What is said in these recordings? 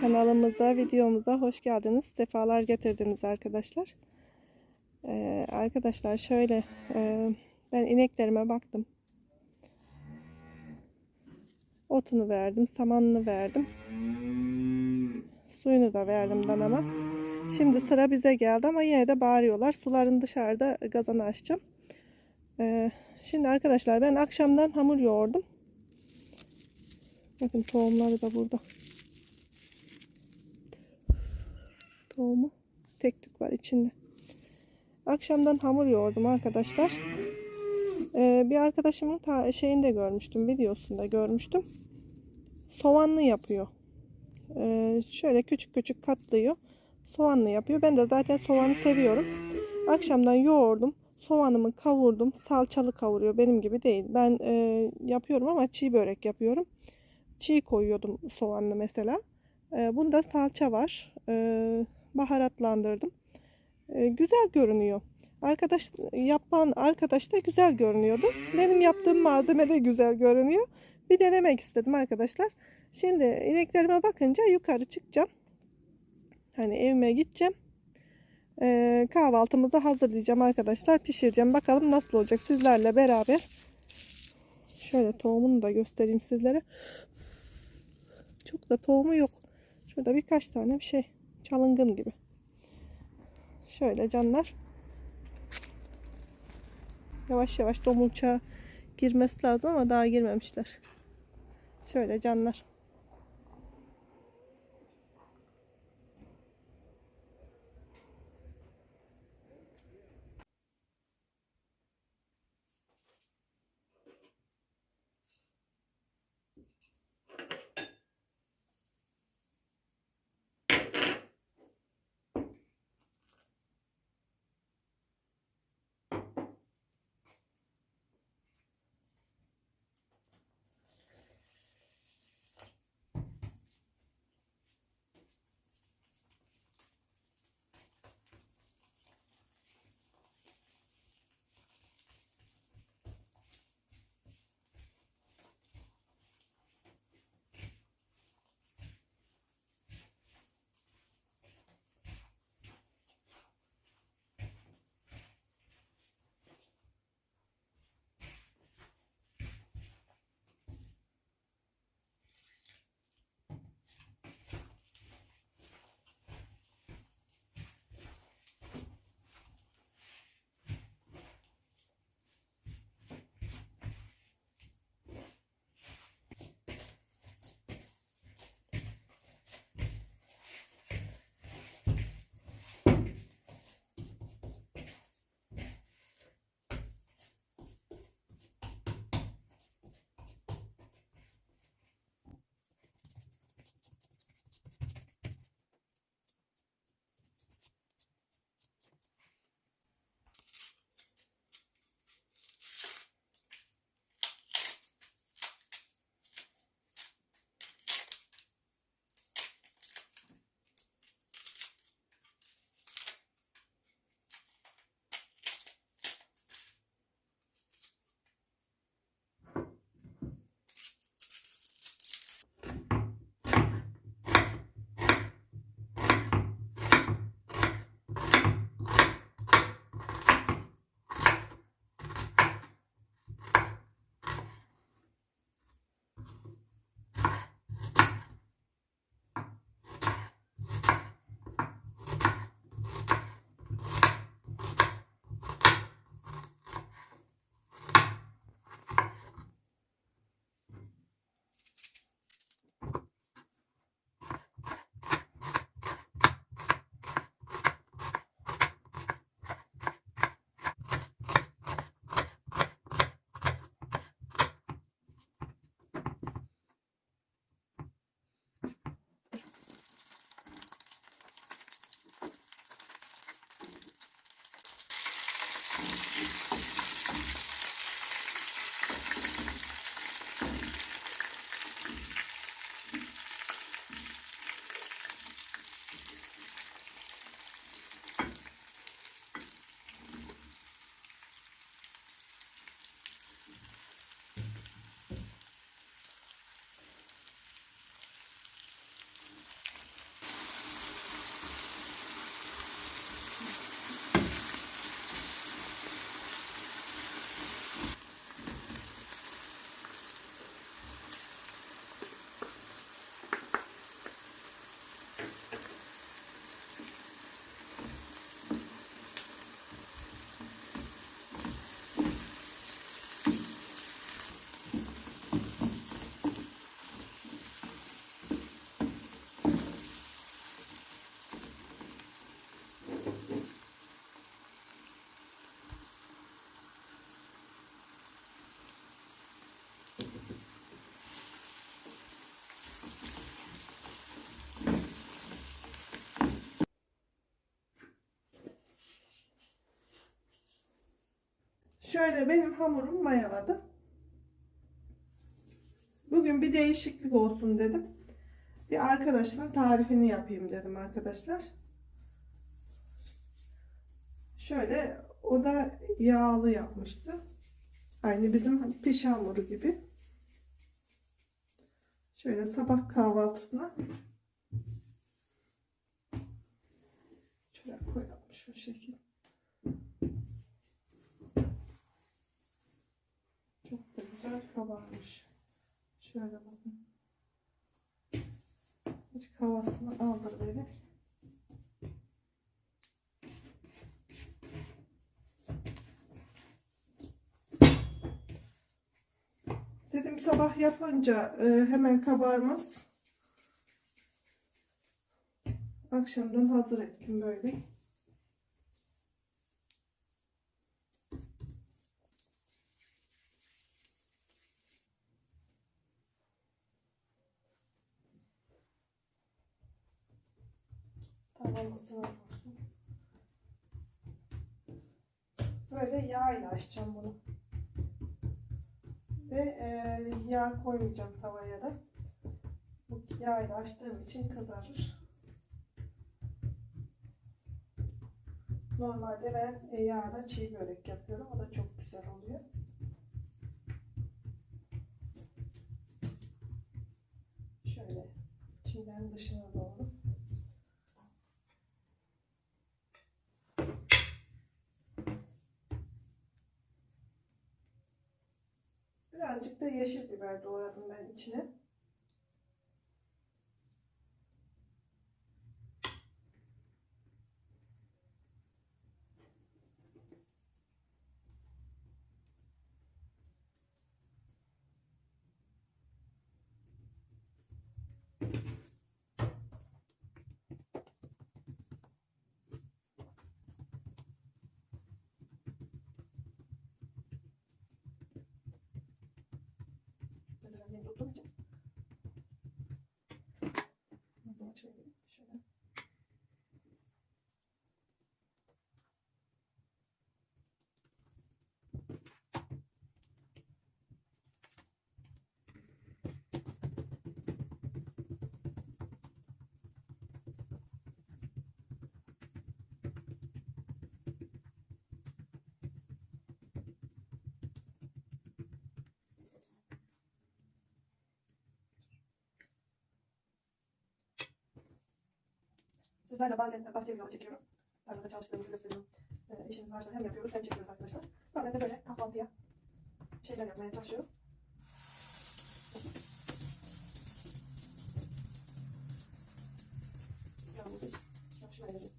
Kanalımıza, videomuza hoş geldiniz. Sefalar getirdiniz arkadaşlar. Ee, arkadaşlar şöyle e, ben ineklerime baktım. Otunu verdim, samanını verdim. Suyunu da verdim danama. Şimdi sıra bize geldi ama yine de bağırıyorlar. Suların dışarıda gazını açacağım. Ee, şimdi arkadaşlar ben akşamdan hamur yoğurdum. Bakın tohumları da burada. Tohumu tek tük var içinde. Akşamdan hamur yoğurdum arkadaşlar. Ee, bir arkadaşımın ta şeyinde görmüştüm, videosunda görmüştüm. Soğanlı yapıyor. Ee, şöyle küçük küçük katlıyor. Soğanlı yapıyor. Ben de zaten soğanı seviyorum. Akşamdan yoğurdum. Soğanımı kavurdum. Salçalı kavuruyor. Benim gibi değil. Ben e, yapıyorum ama çiğ börek yapıyorum. Çiğ koyuyordum soğanlı mesela. E, bunda salça var. E, baharatlandırdım. E, güzel görünüyor. Arkadaş yapan arkadaş da güzel görünüyordu. Benim yaptığım malzeme de güzel görünüyor. Bir denemek istedim arkadaşlar. Şimdi ineklerime bakınca yukarı çıkacağım. Hani evime gideceğim. Ee, kahvaltımızı hazırlayacağım arkadaşlar. Pişireceğim. Bakalım nasıl olacak sizlerle beraber. Şöyle tohumunu da göstereyim sizlere. Çok da tohumu yok. Şurada birkaç tane bir şey. Çalıngın gibi. Şöyle canlar. Yavaş yavaş domulçağa girmesi lazım ama daha girmemişler. Şöyle canlar. Şöyle benim hamurum mayaladı. Bugün bir değişiklik olsun dedim. Bir arkadaşın tarifini yapayım dedim arkadaşlar. Şöyle o da yağlı yapmıştı. Aynı bizim piş hamuru gibi. Şöyle sabah kahvaltısına şöyle koyalım şu şekil. Çok da güzel kabarmış. Şöyle bakın. Hiç havasını aldır verir. Dedim sabah yapınca e, hemen kabarmaz. Akşamdan hazır ettim böyle. Böyle yağ ile açacağım bunu. Ve e, yağ koymayacağım tavaya da. Bu yağ ile açtığım için kızarır. Normalde ben e, yağda çiğ börek yapıyorum. O da çok güzel oluyor. Şöyle içinden dışına doğru. Birazcık da yeşil biber doğradım ben içine. Mesela yeni tuttuğum için. Bunu çevireyim. Şöyle. Sizlerle bazen bahçe vlogu çekiyorum. Arada çalıştığımızı gösteriyorum. Ee, işimiz varsa hem yapıyoruz hem çekiyoruz arkadaşlar. Bazen de böyle kahvaltıya şeyler yapmaya çalışıyorum. Yağımızı hiç şöyle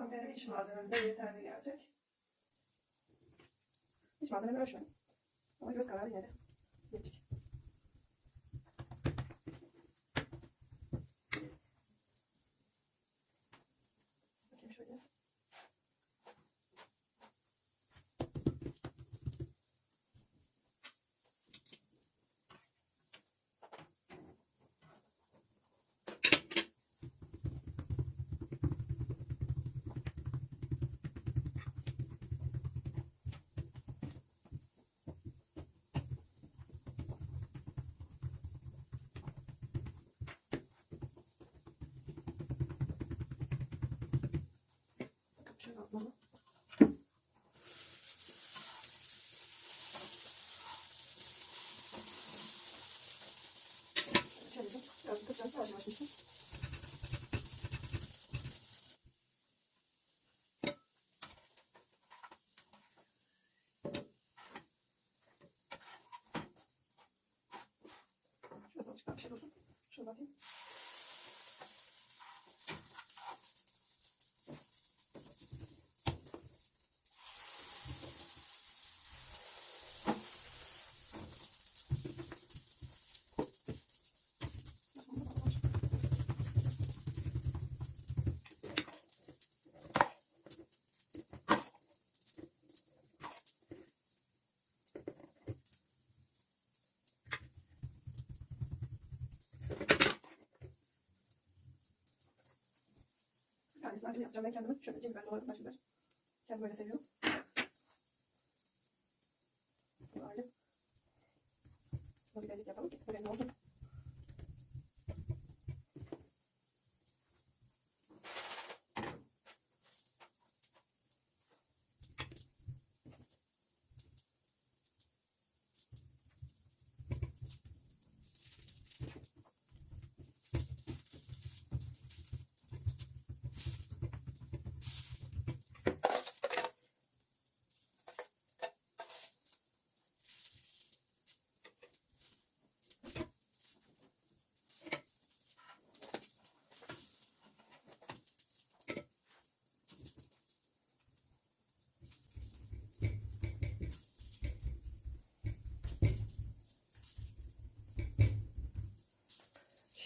Tam benim iç malzemem de yeterli gelecek. İç malzememi ölçmedim. Ama göz kararı yine de yetecek. 맛있었어? 아주 맛있었어? Şurada çıkan bir şey dursun. Şurada bakayım. Tanesini acılı yapacağım ben kendime. Şöyle acı biber doğradım acı biber. Kendim böyle seviyorum. Böyle. Buna biberlik yapalım ki haberin olsun.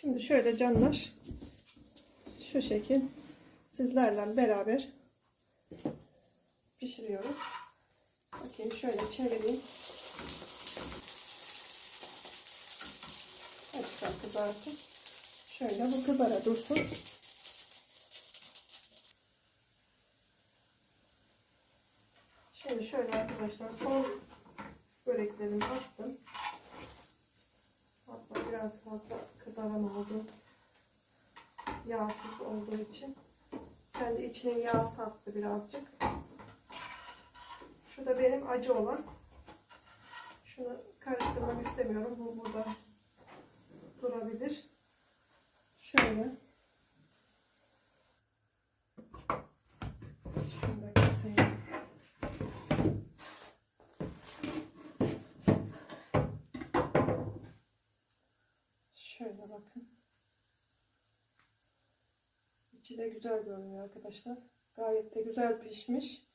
Şimdi şöyle canlar şu şekil sizlerle beraber pişiriyorum. Bakayım şöyle çevireyim. Açıktan kızartın. Şöyle bu kızara dursun. Şimdi şöyle arkadaşlar son böreklerimi attım. Hatta biraz fazla kızaran oldu. Yağsız olduğu için. Kendi içine yağ sattı birazcık. Şu da benim acı olan. Şunu karıştırmak istemiyorum. Bu burada durabilir. Şöyle. Şunu da keseyim. Şöyle bakın. İçi de güzel görünüyor arkadaşlar. Gayet de güzel pişmiş.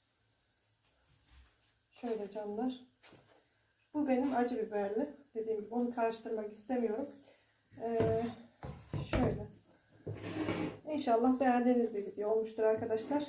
Şöyle canlar. Bu benim acı biberli. Dediğim gibi onu karıştırmak istemiyorum. Ee, şöyle. İnşallah beğendiğiniz bir video olmuştur arkadaşlar.